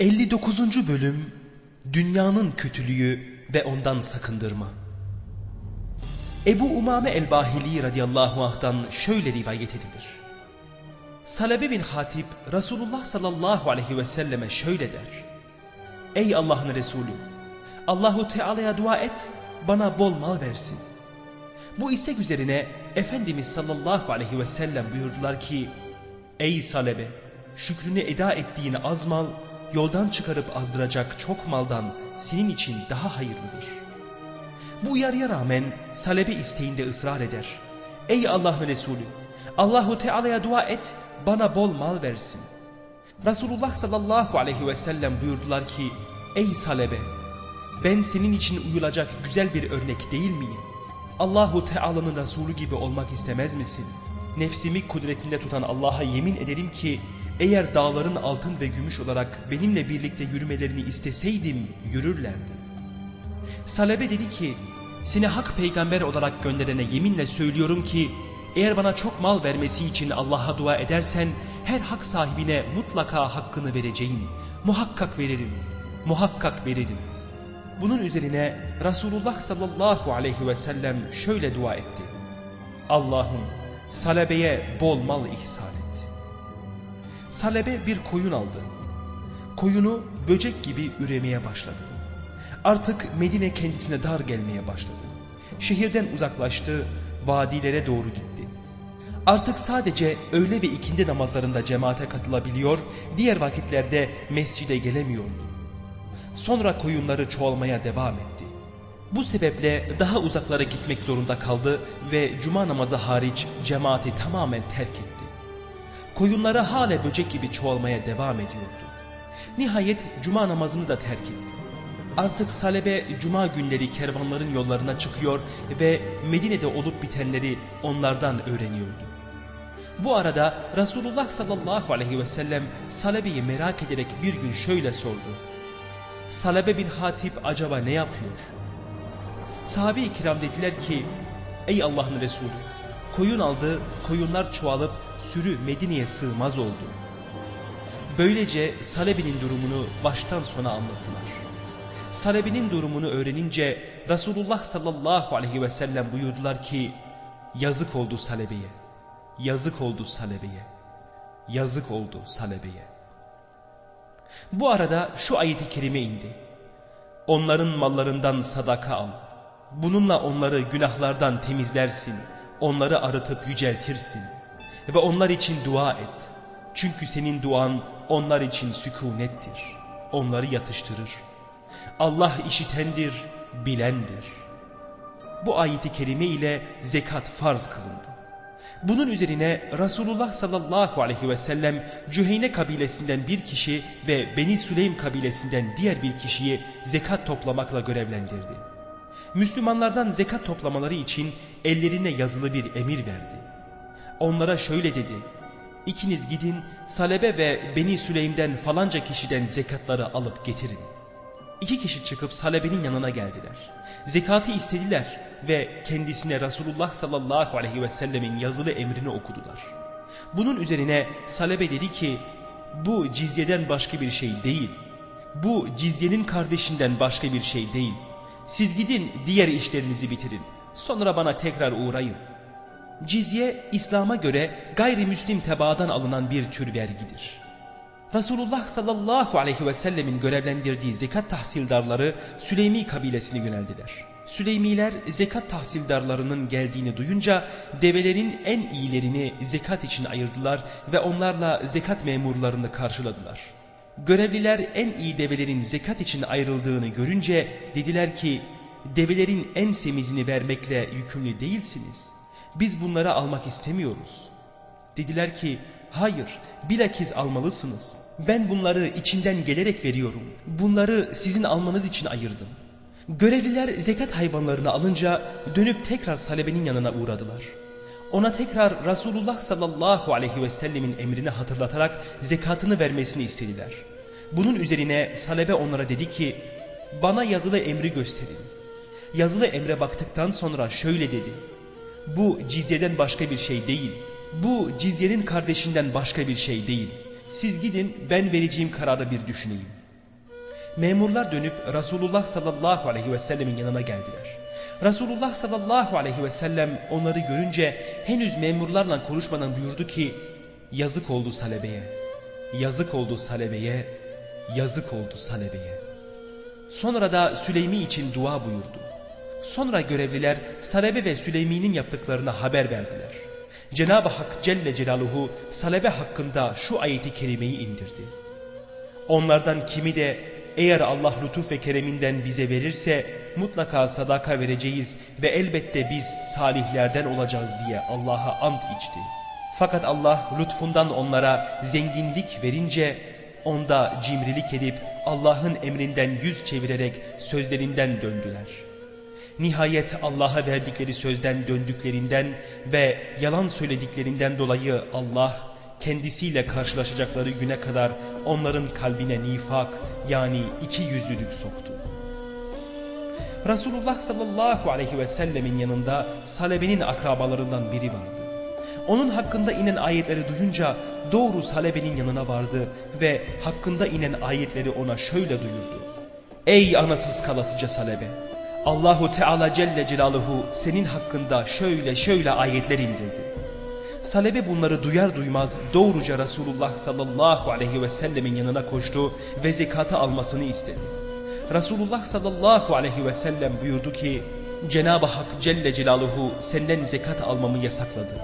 59. Bölüm Dünyanın Kötülüğü ve Ondan Sakındırma Ebu Umame el-Bahili radıyallahu anh'tan şöyle rivayet edilir. Salebe bin Hatip Resulullah sallallahu aleyhi ve selleme şöyle der. Ey Allah'ın Resulü! Allahu Teala'ya dua et, bana bol mal versin. Bu istek üzerine Efendimiz sallallahu aleyhi ve sellem buyurdular ki, Ey Salebe! Şükrünü eda ettiğin az mal, yoldan çıkarıp azdıracak çok maldan senin için daha hayırlıdır. Bu uyarıya rağmen Salebe isteğinde ısrar eder. Ey Allah'ın Resulü! Allahu Teala'ya dua et, bana bol mal versin. Resulullah sallallahu aleyhi ve sellem buyurdular ki, Ey Salebe! Ben senin için uyulacak güzel bir örnek değil miyim? Allahu Teala'nın Resulü gibi olmak istemez misin? Nefsimi kudretinde tutan Allah'a yemin ederim ki eğer dağların altın ve gümüş olarak benimle birlikte yürümelerini isteseydim yürürlerdi. Salebe dedi ki seni hak peygamber olarak gönderene yeminle söylüyorum ki eğer bana çok mal vermesi için Allah'a dua edersen her hak sahibine mutlaka hakkını vereceğim. Muhakkak veririm. Muhakkak veririm. Bunun üzerine Resulullah sallallahu aleyhi ve sellem şöyle dua etti. Allah'ım salebeye bol mal ihsan. Salebe bir koyun aldı. Koyunu böcek gibi üremeye başladı. Artık Medine kendisine dar gelmeye başladı. Şehirden uzaklaştı, vadilere doğru gitti. Artık sadece öğle ve ikindi namazlarında cemaate katılabiliyor, diğer vakitlerde mescide gelemiyordu. Sonra koyunları çoğalmaya devam etti. Bu sebeple daha uzaklara gitmek zorunda kaldı ve cuma namazı hariç cemaati tamamen terk etti. Koyunları hala böcek gibi çoğalmaya devam ediyordu. Nihayet cuma namazını da terk etti. Artık Salebe cuma günleri kervanların yollarına çıkıyor ve Medine'de olup bitenleri onlardan öğreniyordu. Bu arada Resulullah sallallahu aleyhi ve sellem Salebe'yi merak ederek bir gün şöyle sordu. Salebe bin Hatip acaba ne yapıyor? Sahabe-i kiram dediler ki ey Allah'ın Resulü koyun aldı koyunlar çoğalıp sürü Medine'ye sığmaz oldu. Böylece Salebe'nin durumunu baştan sona anlattılar. Salebe'nin durumunu öğrenince Resulullah sallallahu aleyhi ve sellem buyurdular ki yazık oldu Salebe'ye, yazık oldu Salebe'ye, yazık oldu Salebe'ye. Bu arada şu ayeti kerime indi. Onların mallarından sadaka al. Bununla onları günahlardan temizlersin. Onları arıtıp yüceltirsin. Ve onlar için dua et. Çünkü senin duan onlar için sükunettir. Onları yatıştırır. Allah işitendir, bilendir. Bu ayeti kerime ile zekat farz kılındı. Bunun üzerine Resulullah sallallahu aleyhi ve sellem Cüheyne kabilesinden bir kişi ve Beni Süleym kabilesinden diğer bir kişiyi zekat toplamakla görevlendirdi. Müslümanlardan zekat toplamaları için ellerine yazılı bir emir verdi. Onlara şöyle dedi. İkiniz gidin Salebe ve Beni Süleym'den falanca kişiden zekatları alıp getirin. İki kişi çıkıp Salebe'nin yanına geldiler. Zekatı istediler ve kendisine Resulullah sallallahu aleyhi ve sellemin yazılı emrini okudular. Bunun üzerine Salebe dedi ki bu cizyeden başka bir şey değil. Bu cizyenin kardeşinden başka bir şey değil. Siz gidin diğer işlerinizi bitirin. Sonra bana tekrar uğrayın. Cizye İslam'a göre gayrimüslim tebaadan alınan bir tür vergidir. Resulullah sallallahu aleyhi ve sellemin görevlendirdiği zekat tahsildarları Süleymi kabilesine yöneldiler. Süleymiler zekat tahsildarlarının geldiğini duyunca develerin en iyilerini zekat için ayırdılar ve onlarla zekat memurlarını karşıladılar. Görevliler en iyi develerin zekat için ayrıldığını görünce dediler ki develerin en semizini vermekle yükümlü değilsiniz. Biz bunları almak istemiyoruz. Dediler ki hayır bilakis almalısınız. Ben bunları içimden gelerek veriyorum. Bunları sizin almanız için ayırdım. Görevliler zekat hayvanlarını alınca dönüp tekrar Salebe'nin yanına uğradılar. Ona tekrar Resulullah sallallahu aleyhi ve sellemin emrini hatırlatarak zekatını vermesini istediler. Bunun üzerine Salebe onlara dedi ki bana yazılı emri gösterin. Yazılı emre baktıktan sonra şöyle dedi. Bu cizyeden başka bir şey değil. Bu cizyenin kardeşinden başka bir şey değil. Siz gidin ben vereceğim kararı bir düşüneyim. Memurlar dönüp Resulullah sallallahu aleyhi ve sellemin yanına geldiler. Resulullah sallallahu aleyhi ve sellem onları görünce henüz memurlarla konuşmadan buyurdu ki yazık oldu salebeye, yazık oldu salebeye, yazık oldu salebeye. Sonra da Süleymi için dua buyurdu. Sonra görevliler Salebe ve Süleymi'nin yaptıklarına haber verdiler. Cenab-ı Hak Celle Celaluhu Salebe hakkında şu ayeti kerimeyi indirdi. Onlardan kimi de eğer Allah lütuf ve kereminden bize verirse mutlaka sadaka vereceğiz ve elbette biz salihlerden olacağız diye Allah'a ant içti. Fakat Allah lütfundan onlara zenginlik verince onda cimrilik edip Allah'ın emrinden yüz çevirerek sözlerinden döndüler. Nihayet Allah'a verdikleri sözden döndüklerinden ve yalan söylediklerinden dolayı Allah kendisiyle karşılaşacakları güne kadar onların kalbine nifak yani iki yüzlülük soktu. Resulullah sallallahu aleyhi ve sellemin yanında Salebe'nin akrabalarından biri vardı. Onun hakkında inen ayetleri duyunca doğru Salebe'nin yanına vardı ve hakkında inen ayetleri ona şöyle duyurdu. Ey anasız kalasıca Salebe! Allahu Teala Celle Celaluhu senin hakkında şöyle şöyle ayetler indirdi. Salebe bunları duyar duymaz doğruca Resulullah sallallahu aleyhi ve sellemin yanına koştu ve zekatı almasını istedi. Resulullah sallallahu aleyhi ve sellem buyurdu ki Cenab-ı Hak Celle Celaluhu senden zekat almamı yasakladı.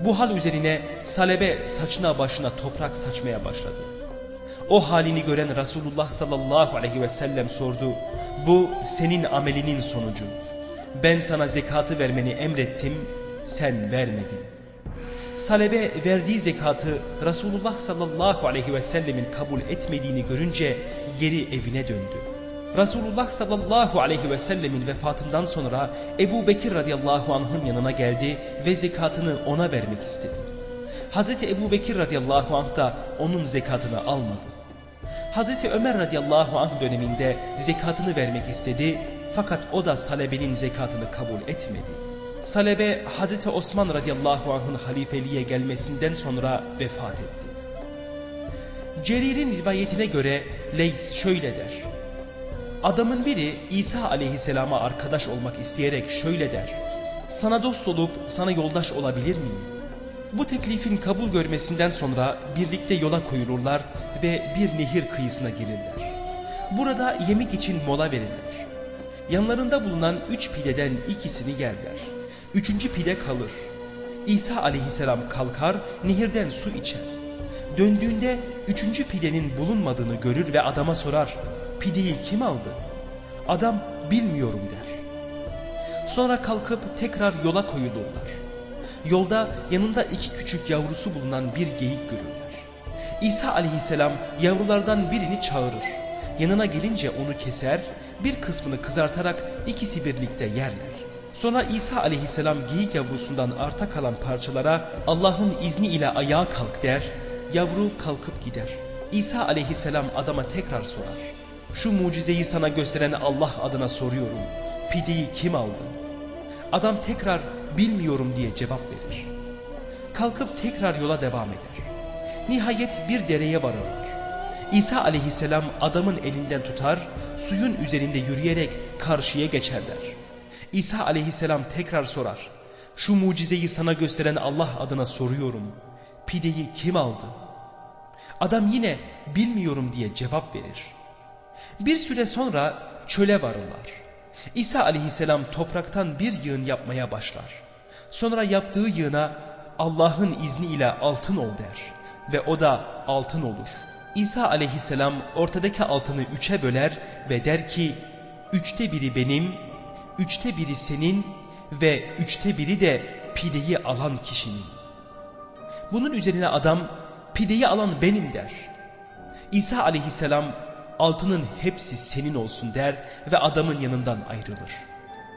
Bu hal üzerine Salebe saçına başına toprak saçmaya başladı. O halini gören Resulullah sallallahu aleyhi ve sellem sordu. Bu senin amelinin sonucu. Ben sana zekatı vermeni emrettim, sen vermedin. Salebe verdiği zekatı Resulullah sallallahu aleyhi ve sellemin kabul etmediğini görünce geri evine döndü. Resulullah sallallahu aleyhi ve sellemin vefatından sonra Ebu Bekir radıyallahu anh'ın yanına geldi ve zekatını ona vermek istedi. Hazreti Ebu Bekir radıyallahu anh da onun zekatını almadı. Hazreti Ömer radıyallahu anh döneminde zekatını vermek istedi fakat o da Salebe'nin zekatını kabul etmedi. Salebe Hazreti Osman radıyallahu anh'ın halifeliğe gelmesinden sonra vefat etti. Cerir'in rivayetine göre Leys şöyle der. Adamın biri İsa aleyhisselama arkadaş olmak isteyerek şöyle der. Sana dost olup sana yoldaş olabilir miyim? Bu teklifin kabul görmesinden sonra birlikte yola koyulurlar ve bir nehir kıyısına gelirler. Burada yemek için mola verirler. Yanlarında bulunan üç pideden ikisini yerler. Üçüncü pide kalır. İsa aleyhisselam kalkar nehirden su içer. Döndüğünde üçüncü pidenin bulunmadığını görür ve adama sorar. Pideyi kim aldı? Adam bilmiyorum der. Sonra kalkıp tekrar yola koyulurlar. Yolda yanında iki küçük yavrusu bulunan bir geyik görürler. İsa aleyhisselam yavrulardan birini çağırır. Yanına gelince onu keser, bir kısmını kızartarak ikisi birlikte yerler. Sonra İsa aleyhisselam geyik yavrusundan arta kalan parçalara Allah'ın izni ile ayağa kalk der, yavru kalkıp gider. İsa aleyhisselam adama tekrar sorar. Şu mucizeyi sana gösteren Allah adına soruyorum. Pideyi kim aldı? Adam tekrar bilmiyorum diye cevap verir. Kalkıp tekrar yola devam eder. Nihayet bir dereye varırlar. İsa aleyhisselam adamın elinden tutar, suyun üzerinde yürüyerek karşıya geçerler. İsa aleyhisselam tekrar sorar. Şu mucizeyi sana gösteren Allah adına soruyorum. Pideyi kim aldı? Adam yine bilmiyorum diye cevap verir. Bir süre sonra çöle varırlar. İsa aleyhisselam topraktan bir yığın yapmaya başlar. Sonra yaptığı yığına Allah'ın izniyle altın ol der. Ve o da altın olur. İsa aleyhisselam ortadaki altını üçe böler ve der ki üçte biri benim, üçte biri senin ve üçte biri de pideyi alan kişinin. Bunun üzerine adam pideyi alan benim der. İsa aleyhisselam altının hepsi senin olsun der ve adamın yanından ayrılır.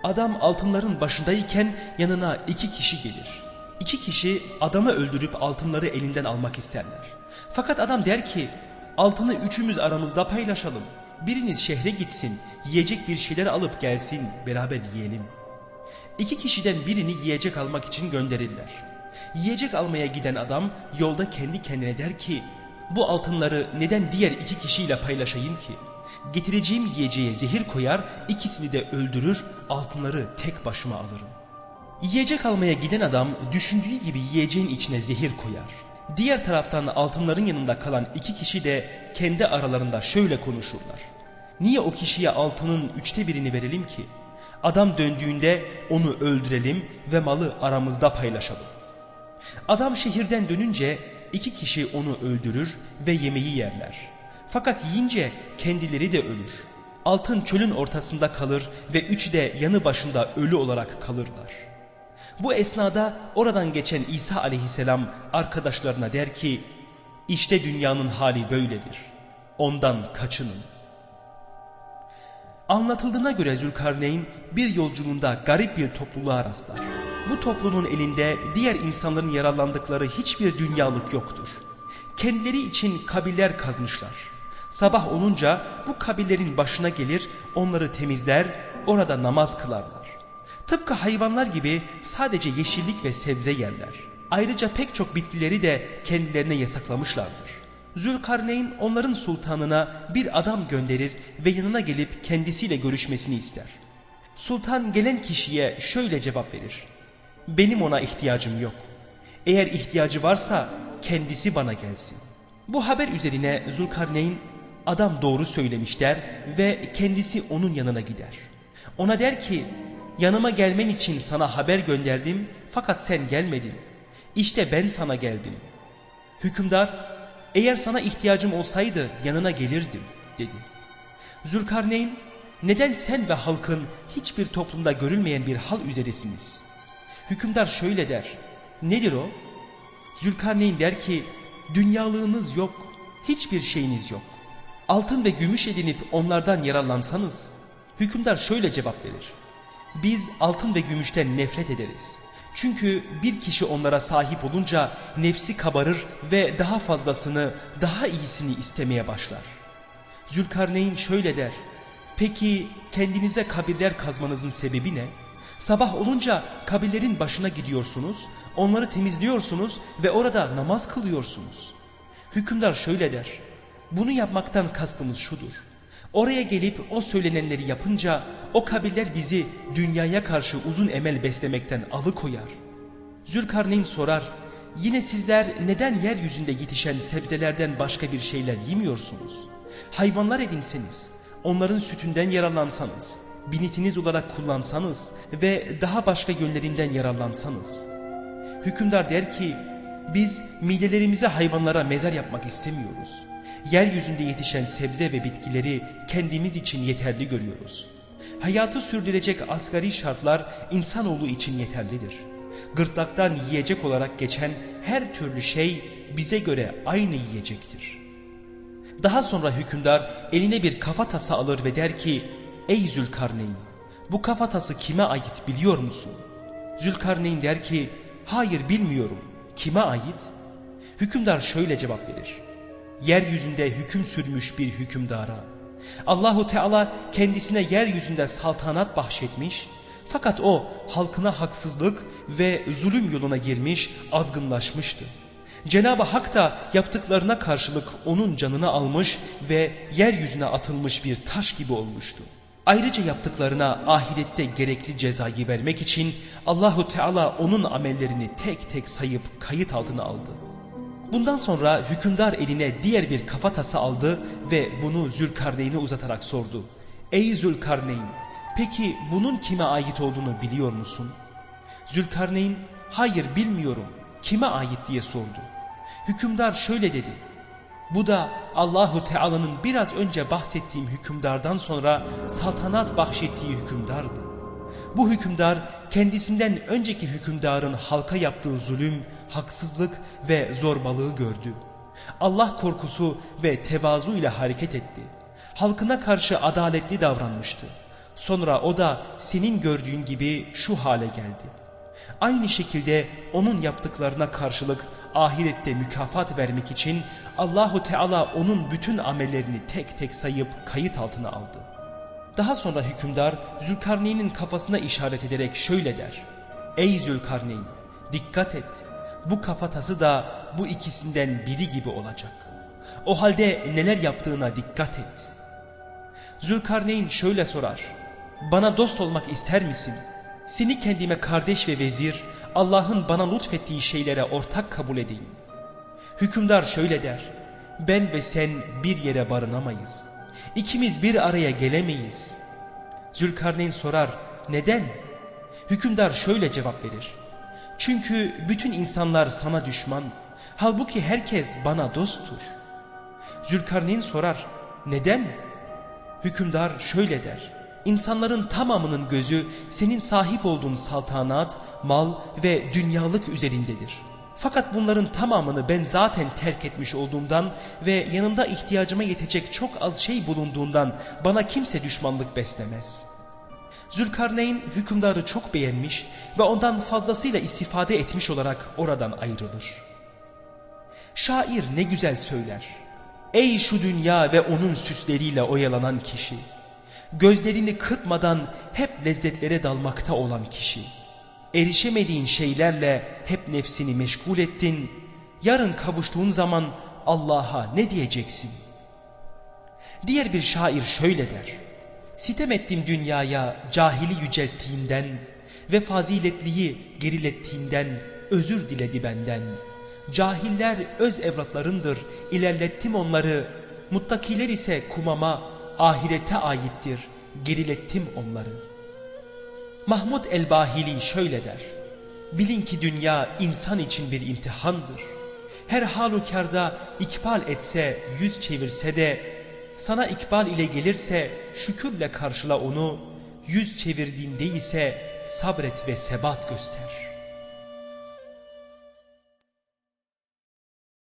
Adam altınların başındayken yanına iki kişi gelir. İki kişi adamı öldürüp altınları elinden almak isterler. Fakat adam der ki altını üçümüz aramızda paylaşalım. Biriniz şehre gitsin, yiyecek bir şeyler alıp gelsin, beraber yiyelim. İki kişiden birini yiyecek almak için gönderirler. Yiyecek almaya giden adam yolda kendi kendine der ki bu altınları neden diğer iki kişiyle paylaşayım ki? Getireceğim yiyeceğe zehir koyar, ikisini de öldürür, altınları tek başıma alırım. Yiyecek almaya giden adam düşündüğü gibi yiyeceğin içine zehir koyar. Diğer taraftan altınların yanında kalan iki kişi de kendi aralarında şöyle konuşurlar. Niye o kişiye altının üçte birini verelim ki? Adam döndüğünde onu öldürelim ve malı aramızda paylaşalım. Adam şehirden dönünce iki kişi onu öldürür ve yemeği yerler. Fakat yiyince kendileri de ölür. Altın çölün ortasında kalır ve üçü de yanı başında ölü olarak kalırlar. Bu esnada oradan geçen İsa aleyhisselam arkadaşlarına der ki, işte dünyanın hali böyledir. Ondan kaçının. Anlatıldığına göre Zülkarneyn bir yolculuğunda garip bir topluluğa rastlar. Bu topluluğun elinde diğer insanların yararlandıkları hiçbir dünyalık yoktur. Kendileri için kabiller kazmışlar. Sabah olunca bu kabillerin başına gelir, onları temizler, orada namaz kılarlar. Tıpkı hayvanlar gibi sadece yeşillik ve sebze yerler. Ayrıca pek çok bitkileri de kendilerine yasaklamışlardır. Zülkarneyn onların sultanına bir adam gönderir ve yanına gelip kendisiyle görüşmesini ister. Sultan gelen kişiye şöyle cevap verir. Benim ona ihtiyacım yok. Eğer ihtiyacı varsa kendisi bana gelsin. Bu haber üzerine Zülkarneyn adam doğru söylemiş der ve kendisi onun yanına gider. Ona der ki yanıma gelmen için sana haber gönderdim fakat sen gelmedin. İşte ben sana geldim. Hükümdar eğer sana ihtiyacım olsaydı yanına gelirdim dedi. Zülkarneyn neden sen ve halkın hiçbir toplumda görülmeyen bir hal üzeresiniz? Hükümdar şöyle der. Nedir o? Zülkarneyn der ki dünyalığınız yok, hiçbir şeyiniz yok. Altın ve gümüş edinip onlardan yararlansanız. Hükümdar şöyle cevap verir. Biz altın ve gümüşten nefret ederiz. Çünkü bir kişi onlara sahip olunca nefsi kabarır ve daha fazlasını, daha iyisini istemeye başlar. Zülkarneyn şöyle der. Peki kendinize kabirler kazmanızın sebebi ne? Sabah olunca kabirlerin başına gidiyorsunuz, onları temizliyorsunuz ve orada namaz kılıyorsunuz. Hükümdar şöyle der. Bunu yapmaktan kastımız şudur. Oraya gelip o söylenenleri yapınca o kabiller bizi dünyaya karşı uzun emel beslemekten alıkoyar. Zülkarneyn sorar, yine sizler neden yeryüzünde yetişen sebzelerden başka bir şeyler yemiyorsunuz? Hayvanlar edinseniz, onların sütünden yararlansanız, binitiniz olarak kullansanız ve daha başka yönlerinden yararlansanız. Hükümdar der ki, biz midelerimize hayvanlara mezar yapmak istemiyoruz. Yeryüzünde yetişen sebze ve bitkileri kendimiz için yeterli görüyoruz. Hayatı sürdürecek asgari şartlar insanoğlu için yeterlidir. Gırtlaktan yiyecek olarak geçen her türlü şey bize göre aynı yiyecektir. Daha sonra hükümdar eline bir kafatası alır ve der ki Ey Zülkarneyn bu kafatası kime ait biliyor musun? Zülkarneyn der ki hayır bilmiyorum kime ait? Hükümdar şöyle cevap verir yeryüzünde hüküm sürmüş bir hükümdara. Allahu Teala kendisine yeryüzünde saltanat bahşetmiş fakat o halkına haksızlık ve zulüm yoluna girmiş, azgınlaşmıştı. Cenab-ı Hak da yaptıklarına karşılık onun canını almış ve yeryüzüne atılmış bir taş gibi olmuştu. Ayrıca yaptıklarına ahirette gerekli cezayı vermek için Allahu Teala onun amellerini tek tek sayıp kayıt altına aldı. Bundan sonra hükümdar eline diğer bir kafatası aldı ve bunu Zülkarneyn'e uzatarak sordu. Ey Zülkarneyn peki bunun kime ait olduğunu biliyor musun? Zülkarneyn hayır bilmiyorum kime ait diye sordu. Hükümdar şöyle dedi. Bu da Allahu Teala'nın biraz önce bahsettiğim hükümdardan sonra saltanat bahşettiği hükümdardı. Bu hükümdar kendisinden önceki hükümdarın halka yaptığı zulüm, haksızlık ve zorbalığı gördü. Allah korkusu ve tevazu ile hareket etti. Halkına karşı adaletli davranmıştı. Sonra o da senin gördüğün gibi şu hale geldi. Aynı şekilde onun yaptıklarına karşılık ahirette mükafat vermek için Allahu Teala onun bütün amellerini tek tek sayıp kayıt altına aldı. Daha sonra hükümdar Zülkarneyn'in kafasına işaret ederek şöyle der. Ey Zülkarneyn dikkat et bu kafatası da bu ikisinden biri gibi olacak. O halde neler yaptığına dikkat et. Zülkarneyn şöyle sorar. Bana dost olmak ister misin? Seni kendime kardeş ve vezir, Allah'ın bana lütfettiği şeylere ortak kabul edeyim. Hükümdar şöyle der. Ben ve sen bir yere barınamayız. İkimiz bir araya gelemeyiz. Zülkarneyn sorar. Neden? Hükümdar şöyle cevap verir. Çünkü bütün insanlar sana düşman. Halbuki herkes bana dosttur. Zülkarneyn sorar. Neden? Hükümdar şöyle der. İnsanların tamamının gözü senin sahip olduğun saltanat, mal ve dünyalık üzerindedir. Fakat bunların tamamını ben zaten terk etmiş olduğumdan ve yanımda ihtiyacıma yetecek çok az şey bulunduğundan bana kimse düşmanlık beslemez. Zülkarneyn hükümdarı çok beğenmiş ve ondan fazlasıyla istifade etmiş olarak oradan ayrılır. Şair ne güzel söyler. Ey şu dünya ve onun süsleriyle oyalanan kişi. Gözlerini kırpmadan hep lezzetlere dalmakta olan kişi. Erişemediğin şeylerle hep nefsini meşgul ettin. Yarın kavuştuğun zaman Allah'a ne diyeceksin? Diğer bir şair şöyle der. Sitem ettim dünyaya cahili yücelttiğinden ve faziletliyi gerilettiğinden özür diledi benden. Cahiller öz evlatlarındır, ilerlettim onları. Muttakiler ise kumama, ahirete aittir, gerilettim onları. Mahmud el-Bahili şöyle der. Bilin ki dünya insan için bir imtihandır. Her halükarda ikbal etse, yüz çevirse de, sana ikbal ile gelirse şükürle karşıla onu, yüz çevirdiğinde ise sabret ve sebat göster.''